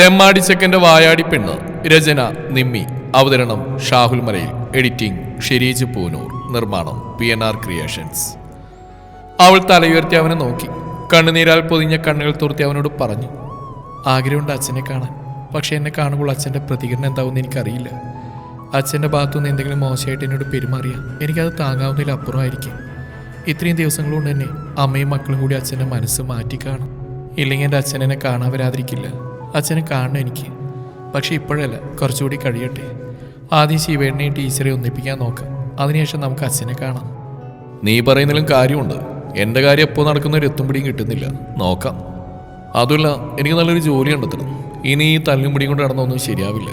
തെമ്മാടിച്ചക്കന്റെ വായാടി പെണ്ണ് രചന നിമ്മി. അവതരണം ഷാഹുൽ മലയിൽ. എഡിറ്റിംഗ് ഷെരീജ് പൂനൂർ. നിർമ്മാണം പി എൻ ആർ ക്രിയേഷൻസ്. അവൾ തലയുയർത്തി അവനെ നോക്കി. കണ്ണുനീരാൽ പൊതിഞ്ഞ കണ്ണുകൾ തുറത്തി അവനോട് പറഞ്ഞു ആഗ്രഹമുണ്ട് അച്ഛനെ കാണാൻ. പക്ഷെ എന്നെ കാണുമ്പോൾ അച്ഛന്റെ പ്രതികരണം എന്താവുമെന്ന് എനിക്കറിയില്ല. അച്ഛന്റെ ഭാഗത്തുനിന്ന് എന്തെങ്കിലും മോശമായിട്ട് എന്നോട് പെരുമാറിയാൽ എനിക്കത് താങ്ങാവുന്നതിൽ അപ്പുറമായിരിക്കും. ഇത്രയും ദിവസങ്ങൾ കൊണ്ട് തന്നെ അമ്മയും മക്കളും കൂടി അച്ഛന്റെ മനസ്സ് മാറ്റി കാണും ഇല്ലെങ്കിൽ എന്റെ അച്ഛൻ എന്നെ കാണാൻ വരാതിരിക്കില്ല. അച്ഛനെ കാണണം എനിക്ക്. പക്ഷേ ഇപ്പോഴല്ല കുറച്ചുകൂടി കഴിയട്ടെ. ആദ്യം ശിവേണ്ണയും ടീച്ചറെ ഒന്നിപ്പിക്കാൻ നോക്കാം. അതിനുശേഷം നമുക്ക് അച്ഛനെ കാണാം. നീ പറയുന്നതിലും കാര്യമുണ്ട്. എന്റെ കാര്യം എപ്പോൾ നടക്കുന്ന ഒരു എത്തും പിടിയും കിട്ടുന്നില്ല. നോക്കാം. അതുമല്ല എനിക്ക് നല്ലൊരു ജോലി കണ്ടെത്തണം. ഇനി ഈ തല്ലും പിടിയും കൊണ്ട് നടന്നൊന്നും ശരിയാവില്ല.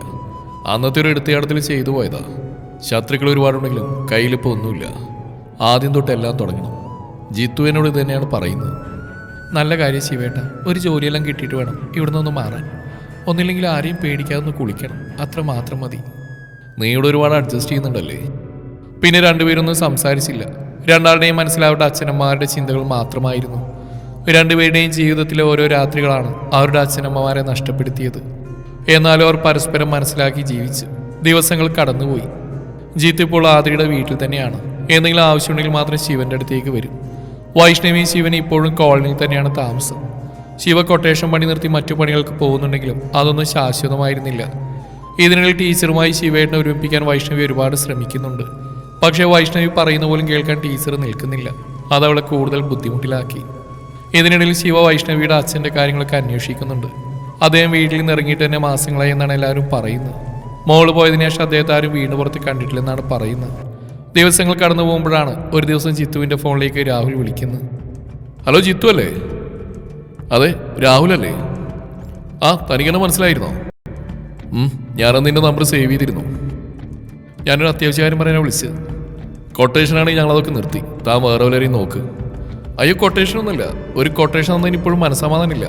അന്നത്തെ ഒരു എടുത്തയാടത്തിൽ ചെയ്തു പോയതാ. ശത്രുക്കൾ ഒരുപാടുണ്ടെങ്കിലും കയ്യിലിപ്പോൾ ഒന്നുമില്ല. ആദ്യം തൊട്ട് എല്ലാം തുടങ്ങണം. ജിത്തു എന്നോട് ഇത് തന്നെയാണ് പറയുന്നത്. നല്ല കാര്യം ശിവേട്ട. ഒരു ജോലിയെല്ലാം കിട്ടിയിട്ട് വേണം. ഇവിടുന്ന് ഒന്ന് മാറാൻ. ഒന്നില്ലെങ്കിൽ ആരെയും പേടിക്കാതെ ഒന്ന് കുളിക്കണം. അത്ര മാത്രം മതി. നീ ഇവിടെ ഒരുപാട് അഡ്ജസ്റ്റ് ചെയ്യുന്നുണ്ടല്ലേ? പിന്നെ രണ്ടുപേരൊന്നും സംസാരിച്ചില്ല. രണ്ടാളുടെയും മനസ്സിലാവട്ടെ അച്ഛനമ്മമാരുടെ ചിന്തകൾ മാത്രമായിരുന്നു. രണ്ടുപേരുടെയും ജീവിതത്തിലെ ഓരോ രാത്രികളാണ് അവരുടെ അച്ഛനമ്മമാരെ നഷ്ടപ്പെടുത്തിയത്. എന്നാലും അവർ പരസ്പരം മനസ്സിലാക്കി ജീവിച്ചു ദിവസങ്ങൾ കടന്നുപോയി. ജീത്ത് ഇപ്പോൾ ആതിരയുടെ വീട്ടിൽ തന്നെയാണ്. എന്തെങ്കിലും ആവശ്യമുണ്ടെങ്കിൽ മാത്രം ശിവന്റെ അടുത്തേക്ക് വരും. വൈഷ്ണവിയും ശിവൻ ഇപ്പോഴും കോളനിയിൽ തന്നെയാണ് താമസം. ശിവ കൊട്ടേഷൻ പണി നിർത്തി മറ്റു പണികൾക്ക് പോകുന്നുണ്ടെങ്കിലും അതൊന്നും ശാശ്വതമായിരുന്നില്ല. ഇതിനിടയിൽ ടീച്ചറുമായി ശിവേട്ടനെ ഒരുമിപ്പിക്കാൻ വൈഷ്ണവി ഒരുപാട് ശ്രമിക്കുന്നുണ്ട്. പക്ഷേ വൈഷ്ണവി പറയുന്ന പോലും കേൾക്കാൻ ടീച്ചർ നിൽക്കുന്നില്ല. അതവളെ കൂടുതൽ ബുദ്ധിമുട്ടിലാക്കി. ഇതിനിടയിൽ ശിവ വൈഷ്ണവിയുടെ അച്ഛന്റെ കാര്യങ്ങളൊക്കെ അന്വേഷിക്കുന്നുണ്ട്. അദ്ദേഹം വീട്ടിൽ നിന്ന് ഇറങ്ങിയിട്ട് തന്നെ മാസങ്ങളായി എന്നാണ് എല്ലാവരും പറയുന്നത്. മോൾ പോയതിനു ശേഷം അദ്ദേഹത്തെ ആരും വീടിന് പുറത്ത് കണ്ടിട്ടില്ലെന്നാണ് പറയുന്നത്. ദിവസങ്ങൾ കടന്നു പോകുമ്പോഴാണ് ഒരു ദിവസം ജിത്തുവിന്റെ ഫോണിലേക്ക് രാഹുൽ വിളിക്കുന്നത്. ഹലോ ജിത്തു അല്ലേ? അതെ രാഹുൽ അല്ലേ? ആ തനിക്കെന്നെ മനസ്സിലായിരുന്നോ? ഞാനന്ന് നിന്റെ നമ്പർ സേവ് ചെയ്തിരുന്നു. ഞാനൊരു അത്യാവശ്യ കാര്യം പറയാനാണ് വിളിച്ചത്. കൊട്ടേഷനാണെങ്കിൽ ഞങ്ങളതൊക്കെ നിർത്തി. താൻ വേറെ വല്ലവരെയും നോക്ക്. അയ്യോ കൊട്ടേഷനൊന്നുമില്ല ഒരു കൊട്ടേഷൻ തന്നതിന് ഇപ്പോഴും മനസ്സമാധാനമില്ല.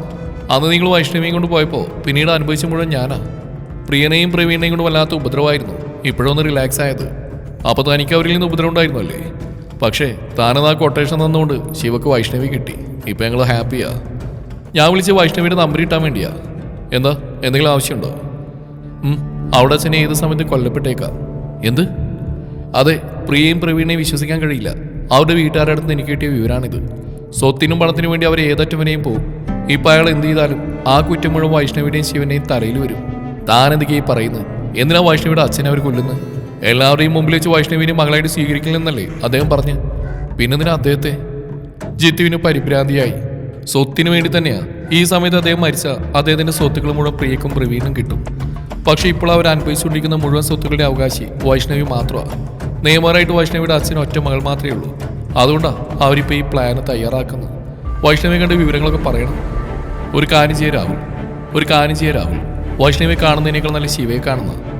അന്ന് നിങ്ങൾ വൈഷ്ണവിയും കൊണ്ട് പോയപ്പോൾ പിന്നീട് അനുഭവിച്ച മുഴുവൻ ഞാനാ. പ്രിയനെയും പ്രവീണയും കൊണ്ട് വല്ലാത്ത ഉപദ്രവമായിരുന്നു. ഇപ്പോഴൊന്ന് റിലാക്സ് ആയത്. അപ്പോൾ തനിക്ക് അവരിൽ നിന്ന് ഉപദ്രവം ഉണ്ടായിരുന്നു അല്ലേ പക്ഷേ താനത് ആ കൊട്ടേഷൻ തന്നുകൊണ്ട് ശിവക്ക് വൈഷ്ണവി കിട്ടി. ഇപ്പം ഞങ്ങൾ ഹാപ്പിയാ. ഞാൻ വിളിച്ച് വൈഷ്ണവിയുടെ നമ്പർ കിട്ടാൻ വേണ്ടിയാ. എന്താ? എന്തെങ്കിലും ആവശ്യമുണ്ടോ? അവിടെ അച്ഛനെ ഏത് സമയത്ത് കൊല്ലപ്പെട്ടേക്കാം. എന്ത്? അതെ പ്രിയയും പ്രവീണയും വിശ്വസിക്കാൻ കഴിയില്ല. അവരുടെ വീട്ടുകാരുടെ അടുത്ത് എനിക്ക് കിട്ടിയ വിവരമാണിത് സ്വത്തിനും പണത്തിനും വേണ്ടി അവർ ഏതറ്റവനെയും പോകും ഇപ്പം അയാൾ എന്ത് ചെയ്താലും ആ കുറ്റം മുഴുവൻ വൈഷ്ണവിയുടെയും ശിവന്റെയും തലയിൽ വരും. ഈ പറയുന്നത്? എന്തിനാ വൈഷ്ണവിയുടെ അച്ഛനെ അവർ കൊല്ലുന്നത്? എല്ലാവരുടെയും മുമ്പിൽ വെച്ച് വൈഷ്ണവിനെ മകളായിട്ട് സ്വീകരിക്കില്ലെന്നല്ലേ അദ്ദേഹം പറഞ്ഞു. പിന്നെ നിന അദ്ദേഹത്തെ? ജിത്തുവിന് പരിഭ്രാന്തിയായി. സ്വത്തിനു വേണ്ടി തന്നെയാ. ഈ സമയത്ത് അദ്ദേഹം മരിച്ച അദ്ദേഹത്തിന്റെ സ്വത്തുക്കൾ മുഴുവൻ പ്രിയക്കും പ്രവീണും കിട്ടും. പക്ഷെ ഇപ്പോൾ അവർ അനുഭവിച്ചുകൊണ്ടിരിക്കുന്ന മുഴുവൻ സ്വത്തുക്കളുടെ അവകാശി വൈഷ്ണവി മാത്രമാണ്. നിയമപരമായിട്ട് വൈഷ്ണവിയുടെ അച്ഛന് ഒറ്റ മകൾ മാത്രമേ ഉള്ളൂ. അതുകൊണ്ടാണ് അവരിപ്പോൾ ഈ പ്ലാന് തയ്യാറാക്കുന്നത്. വൈഷ്ണവി കണ്ട വിവരങ്ങളൊക്കെ പറയണം. ഒരു കാര്യം ചെയ്യാൻ രാഹുൽ. ഒരു കാര്യം ചെയ്യാൻ രാഹുൽ. വൈഷ്ണവിയെ കാണുന്നതിനേക്കാൾ നല്ല ശിവയെ കാണുന്ന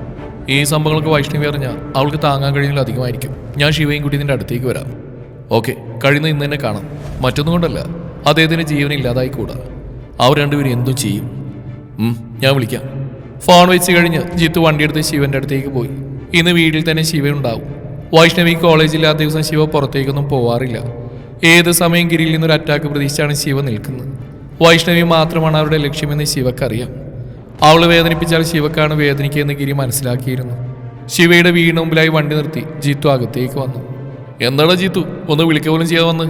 ഈ സംഭവങ്ങൾക്ക് വൈഷ്ണവി അറിഞ്ഞാൽ അവൾക്ക് താങ്ങാൻ കഴിയുന്നില്ല അധികമായിരിക്കും. ഞാൻ ശിവയും കുട്ടി നിന്റെ അടുത്തേക്ക് വരാം. ഓക്കെ കഴിയുന്ന ഇന്ന് തന്നെ കാണാം. മറ്റൊന്നും കൊണ്ടല്ല. അദ്ദേഹത്തിന്റെ ജീവൻ ഇല്ലാതായിക്കൂടാ. അവർ രണ്ടുപേരും എന്തും ചെയ്യും. ഞാൻ വിളിക്കാം. ഫോൺ വെച്ച് കഴിഞ്ഞ് ജിത്തു വണ്ടിയെടുത്ത് ശിവന്റെ അടുത്തേക്ക് പോയി. ഇന്ന് വീട്ടിൽ തന്നെ ശിവ ഉണ്ടാവും വൈഷ്ണവി ആ ദിവസം ശിവ പുറത്തേക്കൊന്നും പോവാറില്ല. ഏത് സമയം ഗിരിയിൽ നിന്നൊരു അറ്റാക്ക് പ്രതീക്ഷിച്ചാണ് ശിവ നിൽക്കുന്നത്? വൈഷ്ണവി മാത്രമാണ് അവരുടെ ലക്ഷ്യമെന്ന് ശിവക്കറിയാം. അവൾ വേദനിപ്പിച്ചാൽ ശിവക്കാണ് വേദനിക്കുകയെന്ന് ഗിരി മനസ്സിലാക്കിയിരുന്നു. ശിവയുടെ വീടിന് മുമ്പിലായി വണ്ടി നിർത്തി ജീത്തു അകത്തേക്ക് വന്നു. എന്താണ് ജീത്തു ഒന്ന് വിളിക്ക പോലും ചെയ്യാൻ വന്ന്?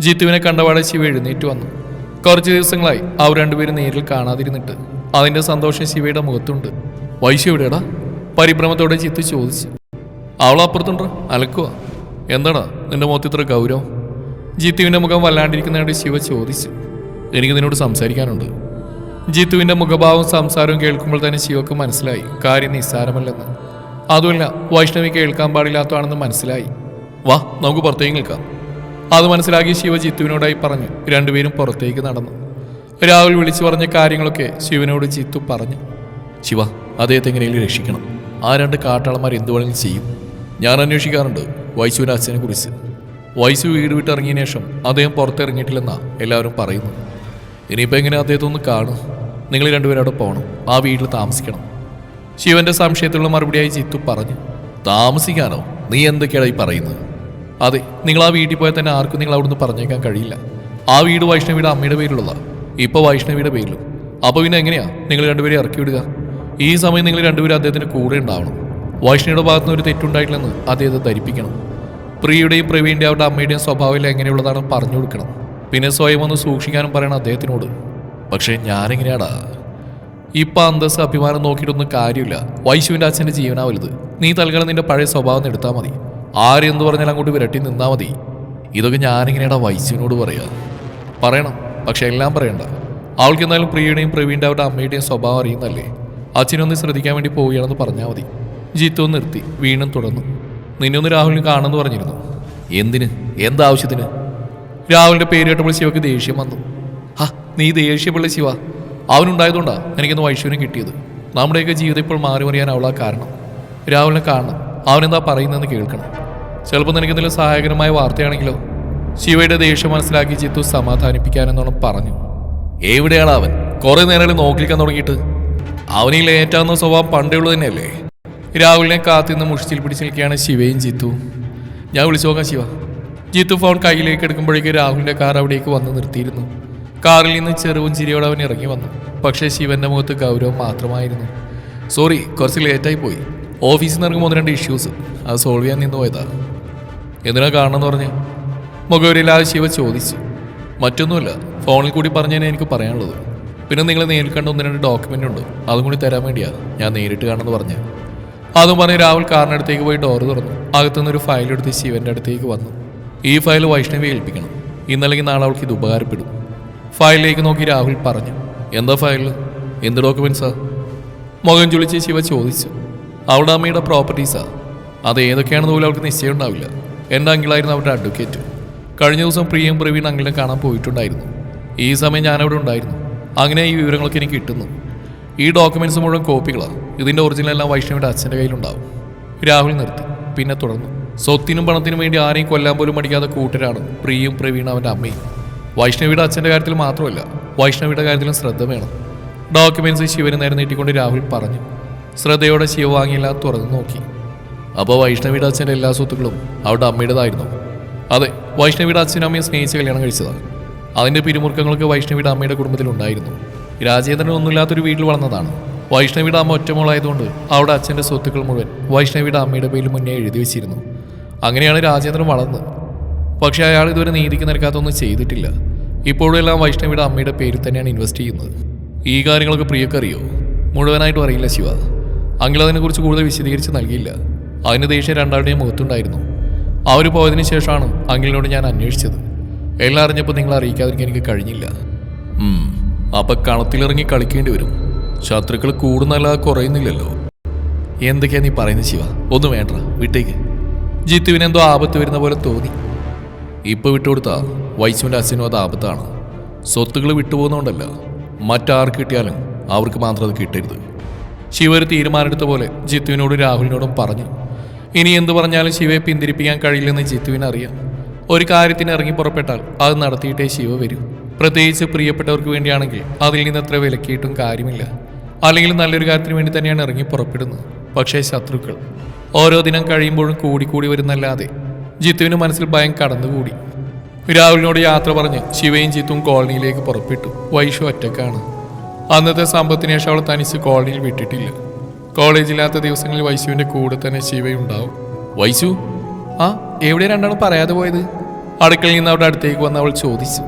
ജീത്തുവിനെ കണ്ടപാടെ ശിവ എഴുന്നേറ്റ് വന്നു. കുറച്ച് ദിവസങ്ങളായി അവർ രണ്ടുപേരും നേരിൽ കാണാതിരുന്നിട്ട്. അതിന്റെ സന്തോഷം ശിവയുടെ മുഖത്തുണ്ട്. വൈശു എവിടെയാടാ? പരിഭ്രമത്തോടെ ജീത്തു ചോദിച്ചു. അവൾ അപ്പുറത്തുണ്ടോ അലക്കുക എന്താടാ നിന്റെ മുഖത്ത് ഇത്ര ഗൗരവം? ജീത്തുവിന്റെ മുഖം വല്ലാണ്ടിരിക്കുന്നതായിട്ട് ശിവ ചോദിച്ചു. എനിക്ക് നിന്നോട് സംസാരിക്കാനുണ്ട്. ജിത്തുവിന്റെ മുഖഭാവം സംസാരവും കേൾക്കുമ്പോൾ തന്നെ ശിവക്ക് മനസ്സിലായി. കാര്യം നിസ്സാരമല്ലെന്ന്. അതുമല്ല വൈഷ്ണവി കേൾക്കാൻ പാടില്ലാത്തതാണെന്ന് മനസ്സിലായി. വാ നമുക്ക് പുറത്തേക്ക് നിൽക്കാം. അത് മനസ്സിലാക്കി ശിവ ജിത്തുവിനോടായി പറഞ്ഞു. രണ്ടുപേരും പുറത്തേക്ക് നടന്നു. രാഹുൽ വിളിച്ചു പറഞ്ഞ കാര്യങ്ങളൊക്കെ ശിവനോട് ജിത്തു പറഞ്ഞു. ശിവ അദ്ദേഹത്തെ എങ്ങനെയെങ്കിലും രക്ഷിക്കണം. ആ രണ്ട് കാട്ടാളന്മാർ എന്ത് വേണമെങ്കിലും ചെയ്യും. ഞാൻ അന്വേഷിക്കാറുണ്ട് വൈശുവിന്റെ അച്ഛനെ കുറിച്ച് വൈശു വീട് വിട്ടിറങ്ങിയ ശേഷം അദ്ദേഹം പുറത്തിറങ്ങിയിട്ടില്ലെന്നാണ് എല്ലാവരും പറയുന്നു ഇനിയിപ്പോൾ എങ്ങനെ അദ്ദേഹത്തെ ഒന്ന് കാണും? നിങ്ങൾ രണ്ടുപേരും അവിടെ പോകണം ആ വീട്ടിൽ താമസിക്കണം. ശിവന്റെ സംശയത്തിലുള്ള മറുപടിയായി ചിത്തു പറഞ്ഞു താമസിക്കാനോ? നീ എന്തൊക്കെയാണ് ഈ പറയുന്നത്? അതെ നിങ്ങൾ ആ വീട്ടിൽ പോയാൽ തന്നെ ആർക്കും നിങ്ങൾ അവിടുന്ന് പറഞ്ഞേക്കാൻ കഴിയില്ല. ആ വീട് വൈഷ്ണവിയുടെ അമ്മയുടെ പേരിലുള്ള ഇപ്പൊ വൈഷ്ണവിയുടെ പേരിലും. അപ്പോൾ പിന്നെ എങ്ങനെയാ നിങ്ങൾ രണ്ടുപേരെ ഇറക്കി വിടുക? ഈ സമയം നിങ്ങൾ രണ്ടുപേരും അദ്ദേഹത്തിന്റെ കൂടെ ഉണ്ടാവണം. വൈഷ്ണവിയുടെ ഭാഗത്ത് നിന്ന് ഒരു തെറ്റുണ്ടായിട്ടില്ലെന്ന് അദ്ദേഹത്തെ ധരിപ്പിക്കണം. പ്രിയുടെയും പ്രവീണിന്റെ അവരുടെ അമ്മയുടെയും സ്വഭാവം എങ്ങനെയുള്ളതാണ് പറഞ്ഞു കൊടുക്കണം. പിന്നെ സ്വയം ഒന്ന് സൂക്ഷിക്കാനും പറയണം അദ്ദേഹത്തിനോട്. പക്ഷേ ഞാനെങ്ങനെയാടാ? ഇപ്പൊ അന്തസ് അഭിമാനം നോക്കിയിട്ടൊന്നും കാര്യമില്ല. വൈശുവിന്റെ അച്ഛന്റെ ജീവനാ വലുത് നീ തൽക്കാലം നിന്റെ പഴയ സ്വഭാവം എടുത്താൽ മതി. ആരെന്ത് പറഞ്ഞാൽ അങ്ങോട്ട് വിരട്ടി നിന്നാൽ മതി. ഇതൊക്കെ ഞാനിങ്ങനെയാടാ വൈശുവിനോട് പറയാ? പറയണം പക്ഷെ എല്ലാം പറയണ്ട. അവൾക്ക് എന്തായാലും പ്രിയയുടെയും പ്രവീണിന്റെ അവരുടെ അമ്മയുടെയും സ്വഭാവം അറിയുന്നല്ലേ അച്ഛനൊന്ന് ശ്രദ്ധിക്കാൻ വേണ്ടി പോവുകയാണെന്ന് പറഞ്ഞാൽ മതി. ജിത്തു നിർത്തി. വീണ്ടും തുടർന്നു. നിന്നൊന്ന് രാഹുലിന് കാണുമെന്ന് പറഞ്ഞിരുന്നു. എന്തിന്? എന്താവശ്യത്തിന്? രാഹുലിന്റെ പേര് കേട്ടപ്പോൾ ശിവക്ക് ദേഷ്യം വന്നു. ആ നീ ദേഷ്യമുള്ള ശിവ. അവനുണ്ടായതുകൊണ്ടാ എനിക്കൊന്ന് വൈശ്വര്യം കിട്ടിയത്. നമ്മുടെയൊക്കെ ജീവിതം ഇപ്പോൾ മാറി മറിയാൻ അവളാ കാരണം. രാഹുലിനെ കാണണം. അവനെന്താ പറയുന്നതെന്ന് കേൾക്കണം. ചിലപ്പോൾ നിനക്ക് എന്തെങ്കിലും സഹായകരമായ വാർത്തയാണെങ്കിലോ ശിവയുടെ ദേഷ്യം മനസ്സിലാക്കി ചിത്തു സമാധാനിപ്പിക്കാനെന്നോണം പറഞ്ഞു. എവിടെയാണ് അവൻ കുറേ നേരം നോക്കിക്കാൻ തുടങ്ങിയിട്ട്. അവനീ ലേറ്റാവുന്ന സ്വഭാവം പണ്ടേ ഉള്ളു തന്നെയല്ലേ? രാഹുലിനെ കാത്തിന്ന് മുഷിച്ചിൽ പിടിച്ച് നിൽക്കുകയാണ് ശിവയും ചിത്തു ഞാൻ വിളിച്ചു നോക്കാം ശിവ. ജിത്തു ഫോൺ കയ്യിലേക്ക് എടുക്കുമ്പോഴേക്ക് രാഹുലിന്റെ കാർ അവിടേക്ക് വന്ന് നിർത്തിയിരുന്നു. കാറിൽ നിന്ന് ചെറുവും ചിരിയോടെ അവൻ ഇറങ്ങി വന്നു. പക്ഷേ ശിവന്റെ മുഖത്ത് ഗൗരവം മാത്രമായിരുന്നു. സോറി കുറച്ച് ലേറ്റായി പോയി. ഓഫീസിൽ നിന്ന് ഇറങ്ങുമ്പോൾ രണ്ട് ഇഷ്യൂസ് അത് സോൾവ് ചെയ്യാൻ നിന്ന് പോയതാണ് എന്തിനാ കാണണമെന്ന് പറഞ്ഞ്? മുഖവരില്ലാതെ ശിവ ചോദിച്ചു. മറ്റൊന്നുമില്ല ഫോണിൽ കൂടി പറഞ്ഞതിനെ എനിക്ക് പറയാനുള്ളത്. പിന്നെ നിങ്ങൾ നേരിൽ കണ്ട ഒന്ന് രണ്ട് ഡോക്യുമെന്റ് ഉണ്ട്. അതും കൂടി തരാൻ വേണ്ടിയാണ് ഞാൻ നേരിട്ട് കാണുമെന്ന് പറഞ്ഞു അതും പറഞ്ഞ് രാഹുൽ കാറിനടുത്തേക്ക് പോയി ഡോർ തുറന്നു. അകത്തുനിന്ന് ഒരു ഫയൽ എടുത്ത് ശിവന്റെ അടുത്തേക്ക് വന്നു. ഈ ഫയൽ വൈഷ്ണവി ഏൽപ്പിക്കണം. ഇന്നല്ലെങ്കിൽ നാളെ അവൾക്ക് ഇത് ഉപകാരപ്പെടും. ഫയലിലേക്ക് നോക്കി രാഹുൽ പറഞ്ഞു എന്താ ഫയൽ എന്ത് ഡോക്യുമെൻസാ മുഖം ചുളിച്ച് ശിവ ചോദിച്ചു അവളുടെ അമ്മയുടെ പ്രോപ്പർട്ടീസാ. അത് ഏതൊക്കെയാണെന്ന് പോലും അവൾക്ക് നിശ്ചയം ഉണ്ടാവില്ല. എന്റെ അങ്കിളായിരുന്നു അവരുടെ അഡ്വക്കേറ്റ്. കഴിഞ്ഞ ദിവസം പ്രിയം പ്രവീൺ അങ്കിളിനെ കാണാൻ പോയിട്ടുണ്ടായിരുന്നു. ഈ സമയം ഞാനവിടെ ഉണ്ടായിരുന്നു. അങ്ങനെ ഈ വിവരങ്ങളൊക്കെ എനിക്ക് കിട്ടുന്നു. ഈ ഡോക്യുമെന്റ്സ് മുഴുവൻ കോപ്പികളാണ് ഇതിന്റെ ഒറിജിനൽ എല്ലാം വൈഷ്ണവിയുടെ അച്ഛന്റെ കയ്യിലുണ്ടാവും. രാഹുൽ നിർത്തി. പിന്നെ തുടർന്നു. സ്വത്തിനും പണത്തിനും വേണ്ടി ആരെയും കൊല്ലാൻ പോലും മടിക്കാത്ത കൂട്ടരാണ് പ്രിയും പ്രവീണും അവന്റെ അമ്മയും. വൈഷ്ണവിയുടെ അച്ഛന്റെ കാര്യത്തിൽ മാത്രമല്ല വൈഷ്ണവിയുടെ കാര്യത്തിലും ശ്രദ്ധ വേണം. ഡോക്യുമെന്റ്സ് ശിവനെ നേരെ നീട്ടിക്കൊണ്ട് രാഹുൽ പറഞ്ഞു. ശ്രദ്ധയോടെ ശിവ വാങ്ങിയില്ല തുറന്നു നോക്കി. അപ്പോൾ വൈഷ്ണവിയുടെ അച്ഛന്റെ എല്ലാ സ്വത്തുക്കളും അവരുടെ അമ്മയുടേതായിരുന്നു. അതെ വൈഷ്ണവിയുടെ അച്ഛനും അമ്മയും സ്നേഹിച്ച് കല്യാണം കഴിച്ചതാണ്. അതിന്റെ പിരിമുറുക്കങ്ങൾക്ക് വൈഷ്ണവിയുടെ അമ്മയുടെ കുടുംബത്തിലുണ്ടായിരുന്നു രാജേന്ദ്രൻ ഒന്നുമില്ലാത്തൊരു വീട്ടിൽ വളർന്നതാണ്. വൈഷ്ണവിയുടെ അമ്മ ഒറ്റമോളായതുകൊണ്ട് അവിടെ അച്ഛന്റെ സ്വത്തുക്കൾ മുഴുവൻ വൈഷ്ണവിയുടെ അമ്മയുടെ പേരിൽ മുന്നേ എഴുതി വെച്ചിരുന്നു. അങ്ങനെയാണ് രാജേന്ദ്രൻ വളർന്നത്. പക്ഷേ അയാൾ ഇതുവരെ നീതിക്ക് നിരക്കാത്തൊന്നും ചെയ്തിട്ടില്ല. ഇപ്പോഴും എല്ലാം വൈഷ്ണവിയുടെ അമ്മയുടെ പേരിൽ തന്നെയാണ് ഇൻവെസ്റ്റ് ചെയ്യുന്നത്. ഈ കാര്യങ്ങളൊക്കെ പ്രിയൊക്കെ അറിയോ? മുഴുവനായിട്ടും അറിയില്ല ശിവ. അങ്കിൾ അതിനെക്കുറിച്ച് കൂടുതൽ വിശദീകരിച്ച് നൽകിയില്ല. അതിന് ദേഷ്യം രണ്ടാളുടെയും മുഖത്തുണ്ടായിരുന്നു. അവർ പോയതിന് ശേഷമാണ് അങ്കിളിനോട് ഞാൻ അന്വേഷിച്ചത്. എല്ലാം അറിഞ്ഞപ്പോൾ നിങ്ങൾ അറിയിക്കാതിരിക്കാൻ എനിക്ക് കഴിഞ്ഞില്ല. അപ്പം കണത്തിലിറങ്ങി കളിക്കേണ്ടി വരും. ശത്രുക്കൾ കൂടുന്നല്ല കുറയുന്നില്ലല്ലോ. എന്തൊക്കെയാ നീ പറയുന്നത് ശിവ? ഒന്നും വേണ്ട വിട്ടേക്ക്. ജിത്തുവിന് എന്തോ ആപത്ത് വരുന്ന പോലെ തോന്നി. ഇപ്പൊ വിട്ടുകൊടുത്ത വൈശുവിന്റെ അച്ഛനും അത് ആപത്താണ്. സ്വത്തുകൾ വിട്ടുപോകുന്നതുകൊണ്ടല്ല മറ്റാർക്ക് കിട്ടിയാലും അവർക്ക് മാത്രം അത് കിട്ടരുത്. ശിവ ഒരു തീരുമാനമെടുത്ത പോലെ ജിത്തുവിനോടും രാഹുലിനോടും പറഞ്ഞു. ഇനി എന്തു പറഞ്ഞാലും ശിവയെ പിന്തിരിപ്പിക്കാൻ കഴിയില്ലെന്ന് ജിത്തുവിന് അറിയാം. ഒരു കാര്യത്തിന് ഇറങ്ങി പുറപ്പെട്ടാൽ അത് നടത്തിയിട്ടേ ശിവ വരൂ. പ്രത്യേകിച്ച് പ്രിയപ്പെട്ടവർക്ക് വേണ്ടിയാണെങ്കിൽ അതിൽ നിന്ന് അത്ര വിലക്കിയിട്ടും കാര്യമില്ല. അല്ലെങ്കിൽ നല്ലൊരു കാര്യത്തിന് വേണ്ടി തന്നെയാണ് ഇറങ്ങി പുറപ്പെടുന്നത്. പക്ഷേ ശത്രുക്കൾ ഓരോ ദിനം കഴിയുമ്പോഴും കൂടിക്കൂടി വരുന്നല്ലാതെ ജിത്തുവിന് മനസ്സിൽ ഭയം കടന്നുകൂടി. രാഹുലിനോട് യാത്ര പറഞ്ഞ് ശിവയും ജിത്തും കോളനിയിലേക്ക് പുറപ്പെട്ടു. വൈഷു ഒറ്റക്കാണ്. അന്നത്തെ സമ്പത്തിന് ശേഷം അവൾ തനിച്ച് കോളനിയിൽ വിട്ടിട്ടില്ല. കോളേജില്ലാത്ത ദിവസങ്ങളിൽ വൈശുവിന്റെ കൂടെ തന്നെ ശിവയുണ്ടാവും. വൈശു? ആ എവിടെ രണ്ടാണ് പറയാതെ പോയത്? അടുക്കളയിൽ നിന്ന് അവിടെ അടുത്തേക്ക് വന്ന് അവൾ ചോദിച്ചു.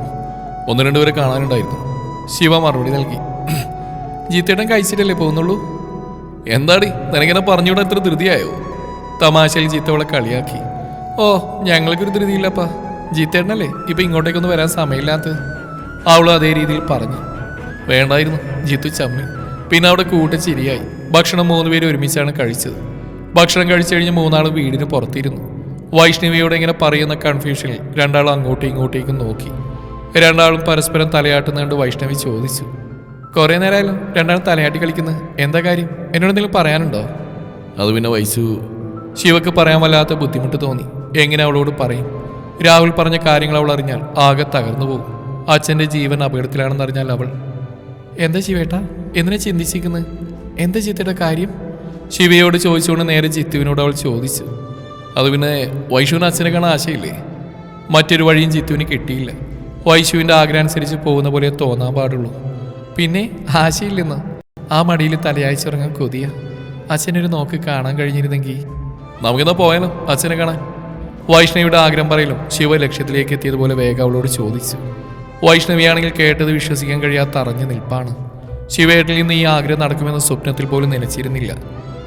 ഒന്ന് രണ്ടുപേരെ കാണാനുണ്ടായിരുന്നു. ശിവ മറുപടി നൽകി. ജീത്തേട്ടൻ കഴിച്ചിട്ടല്ലേ പോകുന്നുള്ളൂ? എന്താടി നിനങ്ങനെ പറഞ്ഞുകൂടെ എത്ര ധൃതിയായോ? തമാശയിൽ ജീത്ത അവളെ കളിയാക്കി. ഓ ഞങ്ങൾക്കൊരു ധൃതിയില്ലപ്പാ. ജീത്തേട്ടനല്ലേ? ഇപ്പൊ ഇങ്ങോട്ടേക്കൊന്നും വരാൻ സമയമില്ലാത്തത് അവൾ അതേ രീതിയിൽ പറഞ്ഞു. വേണ്ടായിരുന്നു ജിത്തു ചമ്മി. പിന്നെ അവിടെ കൂട്ട ചിരിയായി. ഭക്ഷണം മൂന്ന് പേര് ഒരുമിച്ചാണ് കഴിച്ചത്. ഭക്ഷണം കഴിച്ചു കഴിഞ്ഞ് മൂന്നാൾ വീടിന് പുറത്തിരുന്നു. വൈഷ്ണവിയോട് ഇങ്ങനെ പറയുന്ന കൺഫ്യൂഷനിൽ രണ്ടാളും അങ്ങോട്ടും ഇങ്ങോട്ടേക്കും നോക്കി. രണ്ടാളും പരസ്പരം തലയാട്ടുന്നുകൊണ്ട് വൈഷ്ണവി ചോദിച്ചു. കുറേ നേരമായാലും രണ്ടാളും തലയാട്ടി കളിക്കുന്നത് എന്താ കാര്യം? എന്നോട് എന്തെങ്കിലും പറയാനുണ്ടോ? അത് പിന്നെ വൈശു ശിവക്ക് പറയാൻ വല്ലാത്ത ബുദ്ധിമുട്ട് തോന്നി. എങ്ങനെ അവളോട് പറയും? രാഹുൽ പറഞ്ഞ കാര്യങ്ങൾ അവൾ അറിഞ്ഞാൽ ആകെ തകർന്നു പോകും. അച്ഛന്റെ ജീവൻ അപകടത്തിലാണെന്ന് അറിഞ്ഞാൽ അവൾ എന്താ ശിവേട്ട? എന്തിനെ ചിന്തിച്ചിരിക്കുന്നത് എന്താ ചിത്തയുടെ കാര്യം? ശിവയോട് ചോദിച്ചുകൊണ്ട് നേരെ ജിത്തുവിനോട് അവൾ ചോദിച്ചു. അത് പിന്നെ വൈഷുവിന് അച്ഛനെ കാണാൻ ആശയില്ലേ? മറ്റൊരു വഴിയും ജിത്തുവിന് കിട്ടിയില്ല. വൈഷുവിന്റെ ആഗ്രഹം അനുസരിച്ച് പോകുന്ന പോലെ തോന്നാൻ പാടുള്ളൂ. പിന്നെ ആശയില്ലെന്ന്. ആ മടിയിൽ തലയാഴ്ച ഇറങ്ങാൻ കൊതിയ. അച്ഛനൊരു നോക്ക് കാണാൻ കഴിഞ്ഞിരുന്നെങ്കിൽ നമുക്കെന്നാ പോയാലോ അച്ഛനെ കാണാൻ. വൈഷ്ണവിയുടെ ആഗ്രഹം പറയലും ശിവ ലക്ഷ്യത്തിലേക്ക് എത്തിയതുപോലെ വേഗം അവളോട് ചോദിച്ചു. വൈഷ്ണവിയാണെങ്കിൽ കേട്ടത് വിശ്വസിക്കാൻ കഴിയാത്ത അറിഞ്ഞു നിൽപ്പാണ്. ശിവേട്ടിൽ നിന്ന് ഈ ആഗ്രഹം നടക്കുമെന്ന സ്വപ്നത്തിൽ പോലും നനച്ചിരുന്നില്ല.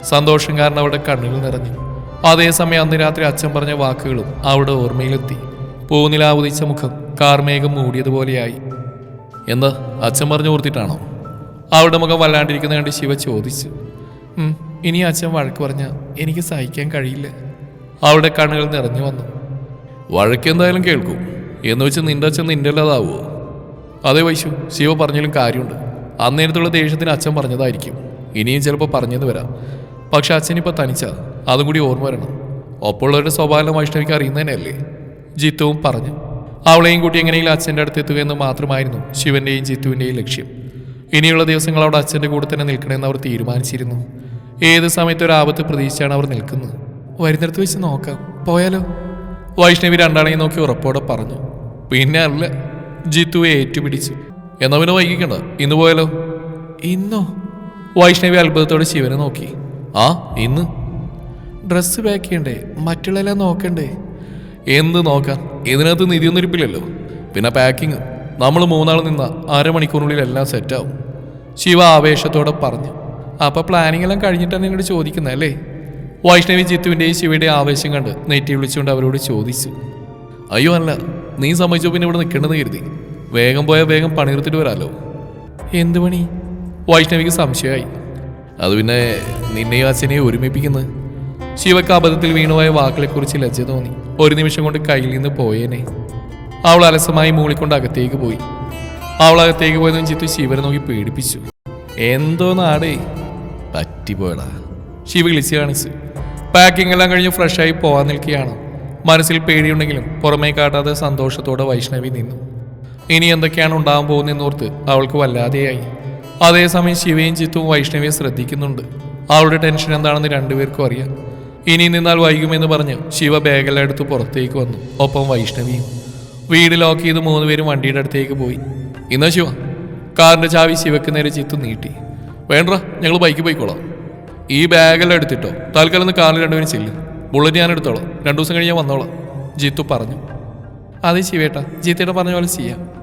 സന്തോഷം കാരണം അവളുടെ കണ്ണുകൾ നിറഞ്ഞു. അതേസമയം അന്ന് രാത്രി അച്ഛൻ പറഞ്ഞ വാക്കുകളും അവളുടെ ഓർമ്മയിലെത്തി. പൂനിലാവുദിച്ച മുഖം കാർമേഘം മൂടിയതുപോലെയായി. എന്താ അച്ഛൻ പറഞ്ഞു ഓർത്തിട്ടാണോ? അവളുടെ മുഖം വല്ലാണ്ടിരിക്കുന്ന കണ്ട് ശിവ ചോദിച്ചു. "ഉം, ഇനി അച്ഛൻ വഴക്ക് പറഞ്ഞ എനിക്ക് സഹിക്കാൻ കഴിയില്ല. അവളുടെ കണ്ണുകൾ നിറഞ്ഞു വന്നു. വഴക്കെന്തായാലും കേൾക്കും. എന്ന് വെച്ച് നിന്റെ അച്ഛൻ നിന്റെ അല്ലാതാവോ അതേ വൈശു ശിവ പറഞ്ഞാലും കാര്യമുണ്ട്. അന്നേരത്തുള്ള ദേഷ്യത്തിന് അച്ഛൻ പറഞ്ഞതായിരിക്കും. ഇനിയും ചിലപ്പോൾ പറഞ്ഞെന്ന് വരാം. പക്ഷെ അച്ഛനിപ്പോൾ തനിച്ച. അതും കൂടി ഓർമ്മ വരണം. ഒപ്പമുള്ളവരുടെ സ്വഭാവം വൈഷ്ണവിക്ക് അറിയുന്നതന്നെയല്ലേ? ജിത്തുവും പറഞ്ഞു. അവളെയും കൂട്ടി എങ്ങനെയെങ്കിലും അച്ഛന്റെ അടുത്ത് എത്തുക എന്ന് മാത്രമായിരുന്നു ശിവന്റെയും ജിത്തുവിന്റെയും ലക്ഷ്യം. ഇനിയുള്ള ദിവസങ്ങൾ അവിടെ അച്ഛന്റെ കൂടെ തന്നെ നിൽക്കണമെന്ന് അവർ തീരുമാനിച്ചിരുന്നു. ഏത് സമയത്ത് ഒരു ആപത്ത് പ്രതീക്ഷിച്ചാണ് അവർ നിൽക്കുന്നത്? വരുന്നിടത്ത് വെച്ച് നോക്കാം. പോയാലോ? വൈഷ്ണവി രണ്ടാണെങ്കിൽ നോക്കി ഉറപ്പോടെ പറഞ്ഞു. പിന്നെ അല്ല ജിത്തുവെ ഏറ്റുപിടിച്ചു. എന്നാ പിന്നെ വൈകിക്കണ്ട. ഇന്ന് പോയാലോ? ഇന്നോ? വൈഷ്ണവി അത്ഭുതത്തോടെ ശിവനെ നോക്കി. ആ ഇന്ന്? ഡ്രസ്സ് പാക്ക് ചെയ്യണ്ടേ? മറ്റുള്ളതെല്ലാം നോക്കണ്ടേ? എന്ത് നോക്കാം? ഇതിനകത്ത് നിധിയൊന്നും ഇരിപ്പില്ലല്ലോ. പിന്നെ പാക്കിങ് നമ്മൾ മൂന്നാൾ നിന്ന അരമണിക്കൂറിനുള്ളിൽ എല്ലാം സെറ്റാവും ശിവ ആവേശത്തോടെ പറഞ്ഞു. അപ്പൊ പ്ലാനിങ് എല്ലാം കഴിഞ്ഞിട്ടാണ് എന്നോട് ചോദിക്കുന്നത് അല്ലേ? വൈഷ്ണവി ജിത്തുവിന്റെയും ശിവയുടെയും ആവേശം കണ്ട് നെറ്റി വിളിച്ചുകൊണ്ട് അവരോട് ചോദിച്ചു. അയ്യോ അല്ല. നീ സമ്മതിച്ചോ പിന്നെ ഇവിടെ നിൽക്കണമെന്ന് കരുതി. വേഗം പോയാൽ വേഗം പണിയെടുത്തിട്ട് വരാലോ. എന്ത് പണി? വൈഷ്ണവിക്ക് സംശയമായി. അത് പിന്നെ നിന്നെയും അച്ഛനെയും ഒരുമിപ്പിക്കുന്നത് ശിവക്ക് അബദ്ധത്തിൽ വീണുപോയ വാക്കുകളെക്കുറിച്ച് ലജ്ജ തോന്നി. ഒരു നിമിഷം കൊണ്ട് കയ്യിൽ നിന്ന് പോയേനെ. അവൾ അലസമായി മൂളിക്കൊണ്ട് അകത്തേക്ക് പോയി. അവൾ അകത്തേക്ക് പോയതും ചിത്തു ശിവനെ നോക്കി പേടിപ്പിച്ചു. എന്തോ നാടേ. പറ്റിപ്പോയടാ ശിവ വിളിച്ച് കാണിച്ച്. പാക്കിംഗ് എല്ലാം കഴിഞ്ഞ് ഫ്രഷായി പോവാൻ നിൽക്കുകയാണ്. മനസ്സിൽ പേടിയുണ്ടെങ്കിലും പുറമേ കാട്ടാതെ സന്തോഷത്തോടെ വൈഷ്ണവി നിന്നു. ഇനി എന്തൊക്കെയാണ് ഉണ്ടാകാൻ പോകുന്നതെന്നോർത്ത് അവൾക്ക് വല്ലാതെയായി. അതേസമയം ശിവയും ചിത്തും വൈഷ്ണവിയെ ശ്രദ്ധിക്കുന്നുണ്ട്. അവളുടെ ടെൻഷൻ എന്താണെന്ന് രണ്ടുപേർക്കും അറിയാം. ഇനി നിന്നാൽ വൈകുമെന്ന് പറഞ്ഞ് ശിവ ബാഗെല്ലാം എടുത്ത് പുറത്തേക്ക് വന്നു. ഒപ്പം വൈഷ്ണവിയും. വീട് ലോക്ക് ചെയ്ത് മൂന്നുപേരും വണ്ടിയുടെ അടുത്തേക്ക് പോയി. ഇന്നാ ശിവ. കാറിന്റെ ചാവി ശിവക്ക് നേരെ ചിത്തു നീട്ടി. വേണ്ട ഞങ്ങൾ ബൈക്ക് പോയിക്കോളാം. ഈ ബാഗെല്ലാം എടുത്തിട്ടോ? തൽക്കാലം ഒന്ന് കാറിൽ രണ്ടുപേരും ചെല്ലു. ബുള്ളറ്റ് ഞാൻ എടുത്തോളാം. രണ്ടു ദിവസം കഴിഞ്ഞ് ഞാൻ വന്നോളാം. ജിത്തു പറഞ്ഞു. അതേ ശിവേട്ട ജിത്തേട്ട പറഞ്ഞ പോലെ ചെയ്യാം.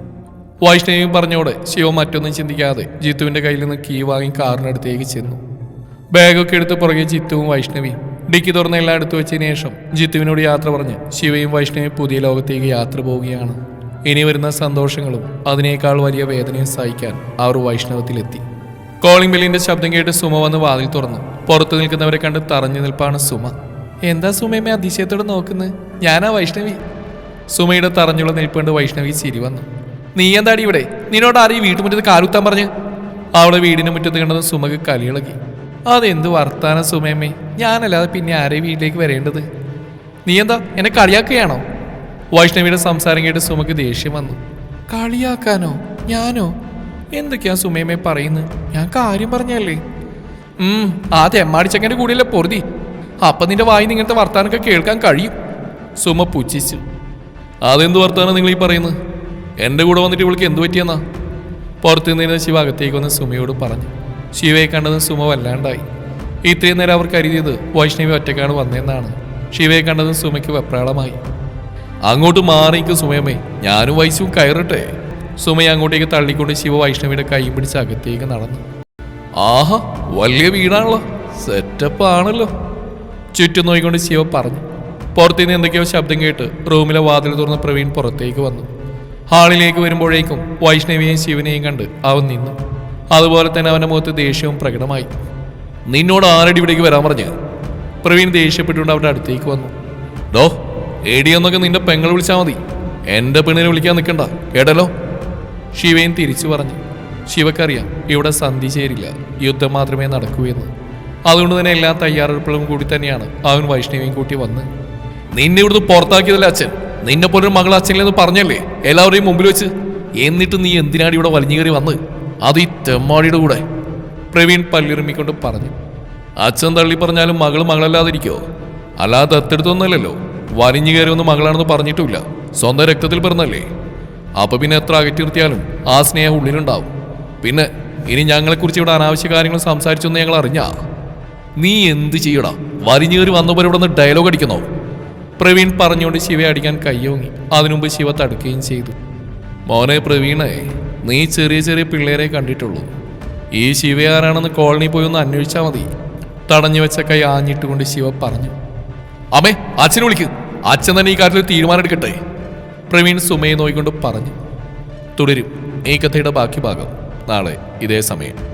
വൈഷ്ണവിയും പറഞ്ഞോടെ ശിവ മറ്റൊന്നും ചിന്തിക്കാതെ ജിത്തുവിന്റെ കയ്യിൽ നിന്ന് കീ വാങ്ങി കാറിനടുത്തേക്ക് ചെന്നു. ബാഗൊക്കെ എടുത്ത് പുറകെ ജിത്തുവും വൈഷ്ണവിയും ഡിക്കി തുറന്ന എല്ലാം എടുത്തു വെച്ചതിന് ശേഷം ജിത്തുവിനോട് യാത്ര പറഞ്ഞ് ശിവയും വൈഷ്ണവിയും പുതിയ ലോകത്തേക്ക് യാത്ര പോവുകയാണ്. ഇനി വരുന്ന സന്തോഷങ്ങളും അതിനേക്കാൾ വലിയ വേദനയും സഹിക്കാൻ അവർ വൈഷ്ണവത്തിലെത്തി. കോളിംഗ് ബെല്ലിന്റെ ശബ്ദം കേട്ട് സുമ വന്ന് വാതിൽ തുറന്നു. പുറത്തു നിൽക്കുന്നവരെ കണ്ട് തറഞ്ഞു നിൽപ്പാണ് സുമ. എന്താ സുമയമ്മ അതിശയത്തോടെ നോക്കുന്നത് ഞാനാ വൈഷ്ണവി. സുമയുടെ തറഞ്ഞുള്ള നിൽപ്പുണ്ട് വൈഷ്ണവി ചിരി വന്നു. നീ എന്താടി ഇവിടെ? നിന്നോട് ആരെയും വീട്ടുമുറ്റത്ത് കാലുത്താൻ പറഞ്ഞ്? അവളെ വീടിന് മുറ്റത്ത് കണ്ടത് സുമക്ക് കലിയിളകി അതെന്ത് വർത്താന സുമയമ്മേ ഞാനല്ലാതെ പിന്നെ ആരെ വീട്ടിലേക്ക് വരേണ്ടത്? നീ എന്താ എന്നെ കളിയാക്കുകയാണോ? വൈഷ്ണവിയുടെ സംസാരം കേട്ട് സുമക്ക് ദേഷ്യം വന്നു. കളിയാക്കാനോ? ഞാനോ? എന്തൊക്കെയാ സുമേമേ പറയുന്നത് ഞാൻ കാര്യം പറഞ്ഞല്ലേ? ഉം ആ തെമ്മാടിച്ചക്കന്റെ കൂടെയല്ലേ പൊറുതി. അപ്പൊ നിന്റെ വായി ഇങ്ങനത്തെ വർത്താനൊക്കെ കേൾക്കാൻ കഴിയും. സുമ പുച്ഛിച്ചു. അതെന്ത് വർത്താനം നിങ്ങൾ ഈ പറയുന്നത് എന്റെ കൂടെ വന്നിട്ട് ഇവൾക്ക് എന്ത് പറ്റിയെന്നാ? പുറത്തു നിന്ന് ശിവ അകത്തേക്ക് വന്ന് സുമയോട് പറഞ്ഞു. ശിവയെ കണ്ടത് സുമ വല്ലാണ്ടായി. ഇത്രയും നേരം അവർ കരുതിയത് വൈഷ്ണവി ഒറ്റക്കാണ് വന്നതെന്നാണ്. ശിവയെ കണ്ടത് സുമയ്ക്ക് വെപ്രാളമായി. അങ്ങോട്ട് മാറിക്കും സുമയമ്മേ ഞാനും വൈശുവും കയറട്ടെ. സുമയെ അങ്ങോട്ടേക്ക് തള്ളിക്കൊണ്ട് ശിവ വൈഷ്ണവിയുടെ കൈ പിടിച്ച് അകത്തേക്ക് നടന്നു. ആഹാ വലിയ വീടാണല്ലോ. സെറ്റപ്പ് ആണല്ലോ. ചുറ്റും നോയിക്കൊണ്ട് ശിവ പറഞ്ഞു. പുറത്തുനിന്ന് എന്തൊക്കെയോ ശബ്ദം കേട്ട് റൂമിലെ വാതിൽ തുറന്ന് പ്രവീൺ പുറത്തേക്ക് വന്നു. ഹാളിലേക്ക് വരുമ്പോഴേക്കും വൈഷ്ണവിയെയും ശിവനെയും കണ്ട് അവൻ നിന്നു. അതുപോലെ തന്നെ അവന്റെ മുഖത്ത് ദേഷ്യവും പ്രകടമായി. നിന്നോട് ആരടി ഇവിടേക്ക് വരാൻ പറഞ്ഞു? പ്രവീൺ ദേഷ്യപ്പെട്ടുകൊണ്ട് അവരുടെ അടുത്തേക്ക് വന്നു. ഡോ എടിയെന്നൊക്കെ നിന്റെ പെങ്ങൾ വിളിച്ചാൽ മതി. എന്റെ പെണ്ണിനെ വിളിക്കാൻ നിൽക്കണ്ട കേട്ടല്ലോ? ശിവയും തിരിച്ചു പറഞ്ഞു ശിവക്കറിയാം ഇവിടെ സന്ധി ചേരില്ല യുദ്ധം മാത്രമേ നടക്കൂ എന്ന്. അതുകൊണ്ട് തന്നെ എല്ലാ തയ്യാറെടുപ്പുകളും കൂടി തന്നെയാണ് അവൻ വൈഷ്ണവിയും കൂട്ടി വന്ന് നിന്നെ ഇവിടുന്ന് പുറത്താക്കിയതല്ലേ അച്ഛൻ? നിന്നെ പോലൊരു മകൾ അച്ഛനിലെന്ന് പറഞ്ഞല്ലേ? എല്ലാവരുടെയും മുമ്പിൽ വെച്ച്. എന്നിട്ട് നീ എന്തിനാണ് ഇവിടെ വലിഞ്ഞു കയറി വന്ന്? അത് ഈ തെമ്മാടിയുടെ കൂടെ. പ്രവീൺ പല്ലിറുമ്മിക്കൊണ്ട് പറഞ്ഞു അച്ഛൻ തള്ളി പറഞ്ഞാലും മകൾ മകളല്ലാതിരിക്കോ? അല്ലാതെ ദത്തെടുത്തൊന്നല്ലല്ലോ വലിഞ്ഞു കയറിയൊന്നും മകളാണെന്ന് പറഞ്ഞിട്ടില്ല സ്വന്തം രക്തത്തിൽ പിറന്നല്ലേ? അപ്പൊ പിന്നെ എത്ര അകറ്റി നിർത്തിയാലും ആ സ്നേഹം ഉള്ളിലുണ്ടാവും. പിന്നെ ഇനി ഞങ്ങളെ കുറിച്ച് ഇവിടെ അനാവശ്യ കാര്യങ്ങൾ സംസാരിച്ചൊന്ന് ഞങ്ങൾ അറിഞ്ഞാ? നീ എന്ത് ചെയ്യടാ? വലിഞ്ഞേറി വന്നപ്പോൾ ഇവിടെ നിന്ന് ഡയലോഗ് അടിക്കുന്നോ? പ്രവീൺ പറഞ്ഞുകൊണ്ട് ശിവയെ അടിക്കാൻ കയ്യോങ്ങി. അതിനുമുമ്പ് ശിവ തടുക്കുകയും ചെയ്തു. മോനെ പ്രവീണേ നീ ചെറിയ ചെറിയ പിള്ളേരെ കണ്ടിട്ടുള്ളൂ. ഈ ശിവയാരാണെന്ന് കോളനി പോയി ഒന്ന് അന്വേഷിച്ചാൽ മതി. തടഞ്ഞു വെച്ച കൈ ആഞ്ഞിട്ടുകൊണ്ട് ശിവ പറഞ്ഞു. അമ്മേ അച്ഛനെ വിളിക്ക്. അച്ഛൻ തന്നെ ഈ കാര്യത്തിൽ തീരുമാനം എടുക്കട്ടെ. പ്രവീൺ സുമയെ നോയിക്കൊണ്ട് പറഞ്ഞു തുടരും. ഈ കഥയുടെ ബാക്കി ഭാഗം നാളെ ഇതേ സമയം.